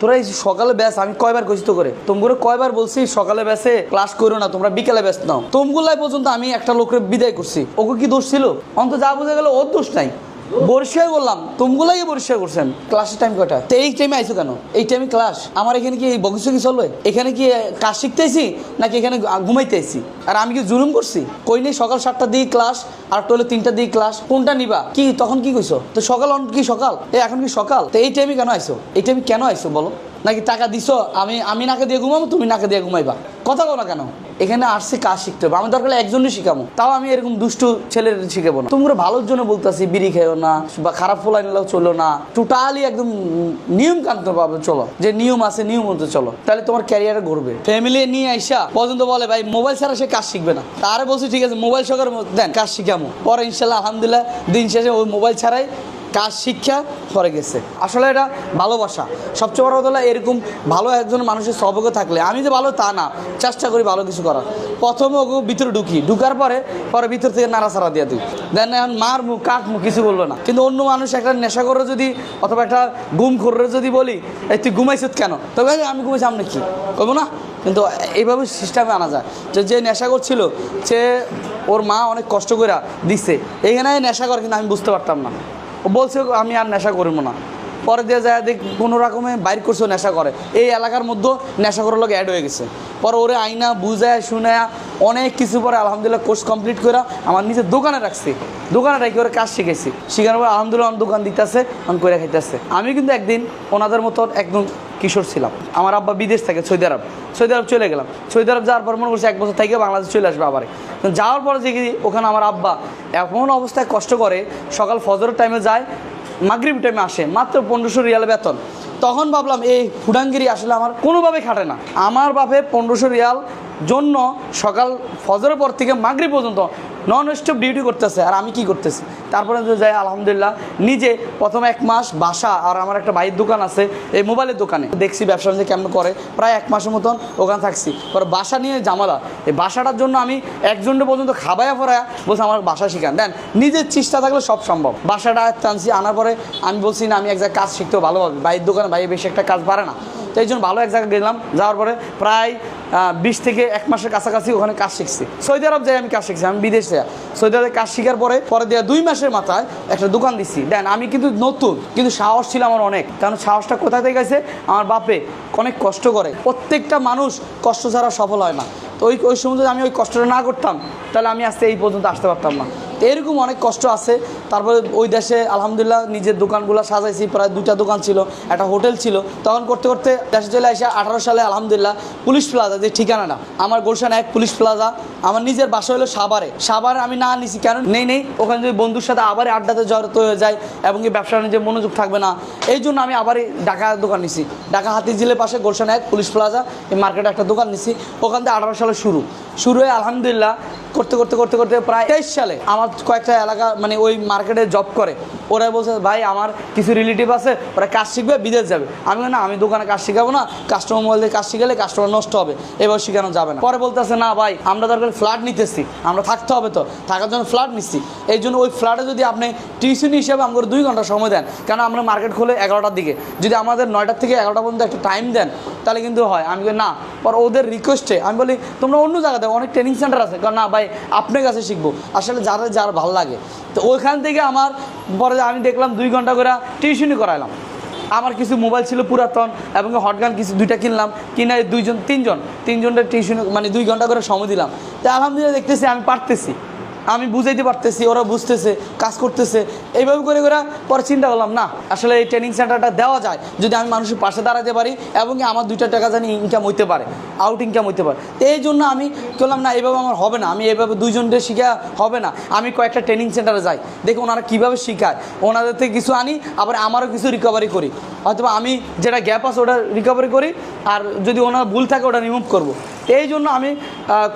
তোরা এই সকালে ব্যাস, আমি কয়বার কইছি তো করে তোমগুলো কয়বার বলছি, সকালে ব্যাসে ক্লাস করো না, তোমরা বিকালে ব্যস্ত নাও। তোমগুলাই পর্যন্ত আমি একটা লোকের বিদায় করছি। ওকে কি দোষ ছিল? অন্ত যা বোঝা গেল ওর দোষ নাই। বরিশাল বললাম, তুমগুলাই বরিশাল করছেন। ক্লাসের টাইম কটা তো এই টাইমে আইছো কেন? এই টাইমে ক্লাস আমার এখানে কি বগিসকি চলবে এখানে কি কাজ শিখতেছি নাকি এখানে ঘুমাইতেছি? আর আমি কি জুলুম করছি? কই নেই সকাল সাতটা দিয়ে ক্লাস আর টোলে হলো দিয়ে ক্লাস কোনটা নিবা? কি, তখন কি কইছো? তো সকাল অন কি সকাল? এ, এখন কি সকাল? তো এই টাইমে কেন আইছো? এই টাইমে কেন আইছো বলো? নাকি টাকা দিছো? আমি আমি নাকে দিয়ে ঘুমাবো, তুমি নাকে দিয়ে ঘুমাইবা। কথা বলো কেন? এখানে আসছে কাজ শিখতে হবে? আমি দরকার একজনই শিখাবো। তাও আমি এরকম দুষ্টু ছেলের শিখাবো না। তোমরা ভালোর জন্য বলতেছি, বিড়ি খেও না, বা খারাপ ফলাই নিলেও চলো না। টোটালি একদম নিয়ম কান্ত পাবে চলো। যে নিয়ম আছে, নিয়ম মতো চলো। তাহলে তোমার ক্যারিয়ারে ঘুরবে। ফ্যামিলি নিয়ে আইসা, পর্যন্ত বলে, ভাই মোবাইল ছাড়া সে কাজ শিখবে না। তারে বলছি, ঠিক আছে মোবাইল সকার দেন, কাজ শিখামো। পরে ইনশাল্লাহ, আলহামদুলিল্লাহ, দিন শেষে ওই মোবাইল ছাড়াই কাজ, শিক্ষা করে গেছে। আসলে এটা ভালোবাসা সবচেয়ে বড় কথা এরকম ভালো একজন মানুষের সবকে থাকলে, আমি যে ভালো তা না, চেষ্টা করি ভালো কিছু করার। প্রথমে ওকে ভিতরে ঢুকি, ঢুকার পরে পরে ভিতর থেকে নাড়াচাড়া দিয়ে দিই। দেন এখন মার মুখ, কাক মুখ কিছু বলল না। কিন্তু অন্য মানুষ একটা নেশা করে যদি, অথবা একটা গুম করে যদি বলি, এই তুই ঘুমাইছিস কেন? তবে আমি ঘুমাইছি আপনি কি? করব না। কিন্তু এইভাবে সিস্টেমে আনা যায়। যে যে নেশা করছিল সে ওর মা অনেক কষ্ট করে দিচ্ছে এখানে নেশা করে কিন্তু আমি বুঝতে পারতাম না। বলছে, আমি আর নেশা করব না। পরে দিয়ে যায় দেখ, কোনো রকমে বাইর করছে নেশা করে। এই এলাকার মধ্যে নেশা করার লোক অ্যাড হয়ে গেছে। পরে ওরে আইনা, বুঝায় শুনে অনেক কিছু পরে আলহামদুলিল্লাহ কোর্স কমপ্লিট করে আমার নিজের দোকানে রাখছি। দোকানে রাখি ওরা কাজ শিখেছি শিখানোর পর আলহামদুলিল্লাহ আমার দোকান দিতেছে আমি করে খাইতেছে। আমি কিন্তু একদিন ওনাদের মতন একদম কিশোর ছিলাম। আমার আব্বা বিদেশ থাকে, সৌদি আরব। সৌদি আরব চলে গেলাম। সৌদি আরব যাওয়ার পর মনে করছি এক বছর থেকে বাংলাদেশ চলে আসবে আবার। যাওয়ার পরে দেখি ওখানে আমার আব্বা এমন অবস্থায় কষ্ট করে সকাল ফজরের টাইমে যায়, মাগরিব টাইমে আসে, মাত্র পনেরোশো রিয়াল বেতন। তখন ভাবলাম, এই ফুডাঙ্গিরি আসলে আমার কোনোভাবে খাটে না। আমার বাপে পনেরোশো রিয়াল জন্য সকাল ফজরের পর থেকে মাগরি পর্যন্ত নন স্টপ ডিউটি করতেছে। আর আমি কি করতেছি? তারপরে যাই, আলহামদুলিল্লাহ, নিজে প্রথম এক মাস বাসা আর আমার একটা বাইরের দোকান আছে, এই মোবাইলের দোকানে। দেখছি ব্যবসা বাণিজ্য কেমন করে। প্রায় এক মাসের মতন ওখানে থাকছি। পরে বাসা নিয়ে জামালা এই বাসাটার জন্য আমি একজনটা পর্যন্ত খাবায়া ফরায়া বলছি, আমার বাসা শিখান দেন, নিজের চেষ্টা থাকলে সব সম্ভব। বাসাটা টানছি আনার পরে আমি বলছি, না, আমি এক জায়গায় কাজ শিখতেও ভালোভাবে। বাইরের দোকানে বাইরে বেশি একটা কাজ পারে না। তো জন্য ভালো এক জায়গায় গেলাম, যাওয়ার পরে প্রায় বিশ থেকে এক মাসের কাছাকাছি ওখানে কাজ শিখছি। সৌদি আরব যাই আমি কাজ শিখছি, আমি বিদেশে সৌদি আরবে কাজ শিখার পরে পরে দেওয়া দুই মাসের মাথায় একটা দোকান দিচ্ছি দেন আমি কিন্তু নতুন, কিন্তু সাহস ছিল আমার অনেক, কারণ সাহসটা কোথায় থেকে গেছে? আমার বাপে অনেক কষ্ট করে। প্রত্যেকটা মানুষ কষ্ট ছাড়া সফল হয় না। তো ওই ওই সময় যদি আমি ওই কষ্টটা না করতাম, তাহলে আমি আজকে এই পর্যন্ত আসতে পারতাম না। এরকম অনেক কষ্ট আছে। তারপরে ওই দেশে আলহামদুলিল্লাহ নিজের দোকানগুলো সাজাইছি, প্রায় দুটা দোকান ছিল, একটা হোটেল ছিল। তখন করতে করতে দেশে চলে আসে আঠারো সালে আলহামদুলিল্লাহ পুলিশ প্লাজা, যে ঠিকানাটা আমার গুলশান এক পুলিশ প্লাজা, আমার নিজের বাসা হলো সাভারে। সাভারে আমি না নিছি, কেন? নেই নেই। ওখানে যদি বন্ধুর সাথে আবার আড্ডাতে জড়িত হয়ে যায় এবং কি ব্যবসা বাণিজ্যে মনোযোগ থাকবে না, এই জন্য আমি আবার ঢাকা দোকান নিছি। ঢাকা হাতিঝিলের পাশে গুলশান এক পুলিশ প্লাজা, এই মার্কেটে একটা দোকান নিছি। ওখান থেকে আঠারো সালে শুরু। শুরু হয়ে আলহামদুলিল্লাহ করতে করতে করতে করতে প্রায় তেইশ সালে আমার কয়েকটা এলাকা মানে ওই মার্কেটে জব করে। ওরা বলছে, ভাই, আমার কিছু রিলেটিভ আছে, ওরা কাজ শিখবে, বিদেশ যাবে। আমি না, আমি দোকানে কাজ শিখাবো না কাস্টমার মোবাইল দিয়ে কাজ শিখালে কাস্টমার নষ্ট হবে, এবার শিখানো যাবে না। পরে বলতেছে, না, ভাই, আমরা দরকার ফ্ল্যাট নিতেছি, আমরা থাকতে হবে তো, থাকার জন্য ফ্ল্যাট নিচ্ছি। এই জন্য ওই ফ্ল্যাটে যদি আপনি টিউশন হিসেবে আমাকে দুই ঘণ্টা সময় দেন কারণ আমরা মার্কেট খুলে এগারোটার দিকে। যদি আমাদের নয়টার থেকে এগারোটা পর্যন্ত একটা টাইম দেন, তাহলে কিন্তু হয়। আমি না। পর ওদের রিকোয়েস্টে আমি বলি, তোমরা অন্য জায়গাতে অনেক ট্রেনিং সেন্টার আছে। কারণ না ভাই, আপনার কাছে শিখব। আসলে যারা যার ভালো লাগে। তো ওইখান থেকে আমার, পরে আমি দেখলাম দুই ঘণ্টা করে টিউশনই করাইলাম। আমার কিছু মোবাইল ছিল পুরাতন এবং হটগান কিছু, দুইটা কিনলাম। কিনে দুইজন, তিনজন। তিনজনটা টিউশন মানে দুই ঘণ্টা করে সময় দিলাম। তো আলহামদুলিল্লাহ দেখতেছি, আমি পারতেছি। আমি বুঝাইতে পারতেছি, ওরা বুঝতেছে, কাজ করতেছে। এইভাবে করে করে পরে চিন্তা করলাম, না, আসলে এই ট্রেনিং সেন্টারটা দেওয়া যায় যদি আমি মানুষের পাশে দাঁড়াতে পারি এবং আমার দুইটা টাকা জানি ইনকাম হইতে পারে আউট ইনকাম হইতে পারে। তো এই জন্য আমি করলাম না, এইভাবে আমার হবে না। আমি এইভাবে দুইজনকে শিখা হবে না। আমি কয়েকটা ট্রেনিং সেন্টারে যাই, দেখি ওনারা কীভাবে শেখায়। ওনাদের থেকে কিছু আনি, আবার আমারও কিছু রিকভারি করি। হয়তো আমি যেটা গ্যাপ আছে ওটা রিকভারি করি, আর যদি ওনার ভুল থাকে ওটা রিমুভ করব। এই জন্য আমি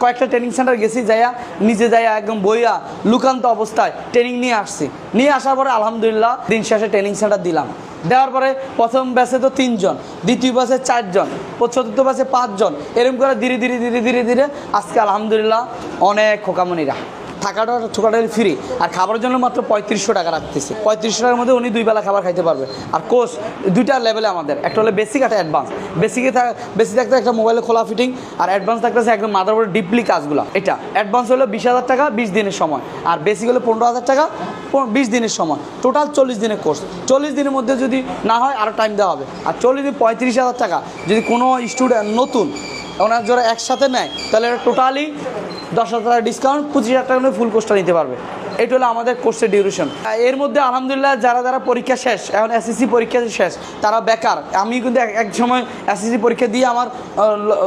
কয়েকটা ট্রেনিং সেন্টার গেছি যাইয়া, নিজে যাইয়া একদম বইয়া লুকান্ত অবস্থায় ট্রেনিং নিয়ে আসছি। নিয়ে আসার পরে আলহামদুলিল্লাহ দিন শেষে ট্রেনিং সেন্টার দিলাম। দেওয়ার পরে প্রথম ব্যাচে তো তিনজন, দ্বিতীয় ব্যাচে চারজন, চতুর্থ ব্যাচে পাঁচজন এরকম করে ধীরে ধীরে ধীরে ধীরে ধীরে আজকে আলহামদুলিল্লাহ অনেক খোকামনিরা। থাকাটা ছোকাটাই ফ্রি আর খাবারের জন্য মাত্র পঁয়ত্রিশশো টাকা রাখতেছি। পঁয়ত্রিশশো টাকার মধ্যে উনি দুই বেলা খাবার খাইতে পারবে। আর কোর্স দুইটা লেভেলে আমাদের। একটা হলো বেসিক একটা অ্যাডভান্স বেসিকে বেসিক থাকতে একটা মোবাইলে খোলা ফিটিং আর অ্যাডভান্স থাকতেছে একদম মাদারবোর্ডের ডিপলি কাজগুলো। এটা অ্যাডভান্স হলো বিশ হাজার টাকা বিশ দিনের সময়। আর বেসিক হলো পনেরো হাজার টাকা বিশ দিনের সময়। টোটাল চল্লিশ দিনের কোর্স চল্লিশ দিনের মধ্যে যদি না হয় আরও টাইম দেওয়া হবে। আর চল্লিশ দিন পঁয়ত্রিশ হাজার টাকা। যদি কোনো স্টুডেন্ট নতুন, ওনার যারা একসাথে নেয়, তাহলে টোটালি দশ হাজার টাকা ডিসকাউন্ট পঁচিশ হাজার টাকা ফুল কোর্সটা নিতে পারবে। এটা হলো আমাদের কোর্সের ডিউরেশন এর মধ্যে আলহামদুলিল্লাহ যারা যারা পরীক্ষা শেষ, এখন এসএসসি পরীক্ষা শেষ, তারা বেকার। আমি কিন্তু এক- সময় এসএসসি পরীক্ষা দিয়ে আমার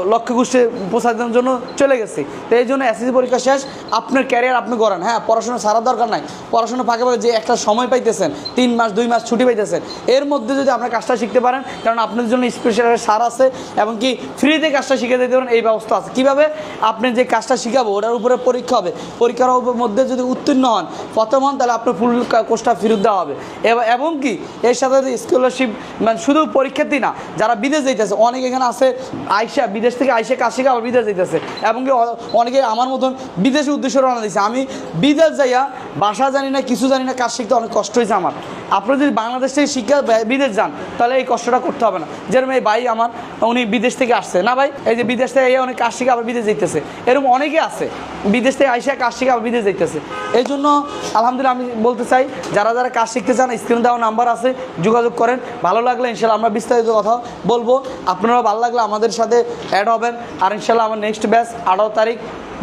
লক্ষ্য গোষ্ঠী পৌঁছানোর জন্য চলে গেছি। তো এই জন্য এসএসসি পরীক্ষা শেষ, আপনার ক্যারিয়ার আপনি করেন হ্যাঁ পড়াশোনা সারার দরকার নাই। পড়াশোনা ফাঁকে ফাঁকে যে একটা সময় পাইতেছেন, তিন মাস, দুই মাস ছুটি পাইতেছেন, এর মধ্যে যদি আপনার কাজটা শিখতে পারেন, কারণ আপনাদের জন্য স্পেশাল সার আছে, এবং কি ফ্রিতে কাজটা শিখে দিতে পারেন, এই ব্যবস্থা আছে। কীভাবে? আপনি যে কাজটা শিখাবো, ওটার উপরে পরীক্ষা হবে। পরীক্ষার মধ্যে যদি উত্তীর্ণ হন। প্রথম হন তাহলে আপনার ফুল কোর্সটা ফেরত দেওয়া হবে। এব- কি, এর সাথে স্কলারশিপ মানে শুধু পরীক্ষার্থী না, যারা বিদেশ যেতেছে অনেকে এখানে আছে আইসা, বিদেশ থেকে আইসে কাশিকা আবার বিদেশ যেতেছে এবং কি অনেকে আমার মতন বিদেশে উদ্দেশ্য রওনা দিয়েছে আমি বিদেশ যাইয়া ভাষা জানি না, কিছু জানি না, কাজ শিখতে অনেক কষ্ট হয়েছে আমার। আপনারা যদি বাংলাদেশ থেকে শিক্ষা বিদেশ যান, তাহলে এই কষ্টটা করতে হবে না। যেরকম এই ভাই আমার, উনি বিদেশ থেকে আসছে। না ভাই, এই যে বিদেশ থেকে এই অনেক কাজ শিখে আবার বিদেশ যাইতেছে। এরকম অনেকে আছে, বিদেশ থেকে আইসা কাজ শিখে আবার বিদেশ যাইতেছে। এই জন্য আলহামদুলিল্লাহ আমি বলতে চাই, যারা যারা কাজ শিখতে চান স্ক্রিন দেওয়া নাম্বার আছে, যোগাযোগ করেন। ভালো লাগলে ইনশাল্লাহ আমরা বিস্তারিত কথা বলব। আপনারা ভালো লাগলে আমাদের সাথে অ্যাড হবেন। আর ইনশাল্লাহ আমার নেক্সট ব্যাচ আঠারো তারিখ,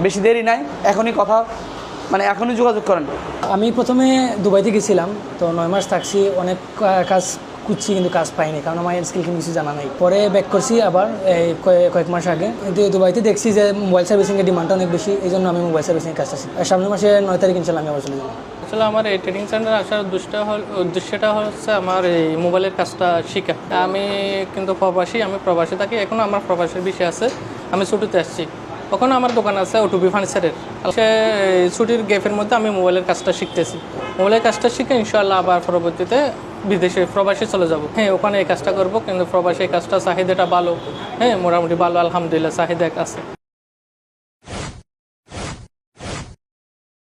বেশি দেরি নাই। এখনই কথা মানে এখনই যোগাযোগ করেন? আমি প্রথমে দুবাইতে গেছিলাম তো নয় মাস থাকছি অনেক কাজ খুঁজছি কিন্তু কাজ পাইনি কারণ আমার স্কিল কিন্তু কিছু জানা নাই। পরে ব্যাক করছি আবার এই কয়ে- কয়েক মাস আগে। কিন্তু দুবাইতে দেখছি যে মোবাইল সার্ভিসিংয়ের ডিমান্ডটা অনেক বেশি এই জন্য আমি মোবাইল সার্ভিসিংয়ের কাজটা সামনের মাসে নয় তারিখ ইনশাল্লাহ আমি আবার চলে যাব। আসলে আমার এই ট্রেনিং সেন্টার আসার উদ্দেশ্যটা হল উদ্দেশ্যটা হচ্ছে আমার এই মোবাইলের কাজটা শেখা। আমি কিন্তু প্রবাসী আমি প্রবাসী থাকি এখনও আমার প্রবাসীর বিষয় আছে। আমি ছুটিতে আসছি। ওখানে আমার দোকান আছে ওটুপি ফার্নিচারের সে ছুটির গ্যাপের মধ্যে আমি মোবাইলের কাজটা শিখতেছি। মোবাইলের কাজটা শিখে ইনশাল্লাহ আবার পরবর্তীতে বিদেশে, প্রবাসে চলে যাব। হ্যাঁ ওখানে এই কাজটা করব, কিন্তু প্রবাসে এই কাজটা চাহিদাটা ভালো। হ্যাঁ মোটামুটি ভালো, আলহামদুলিল্লাহ, চাহিদা আছে।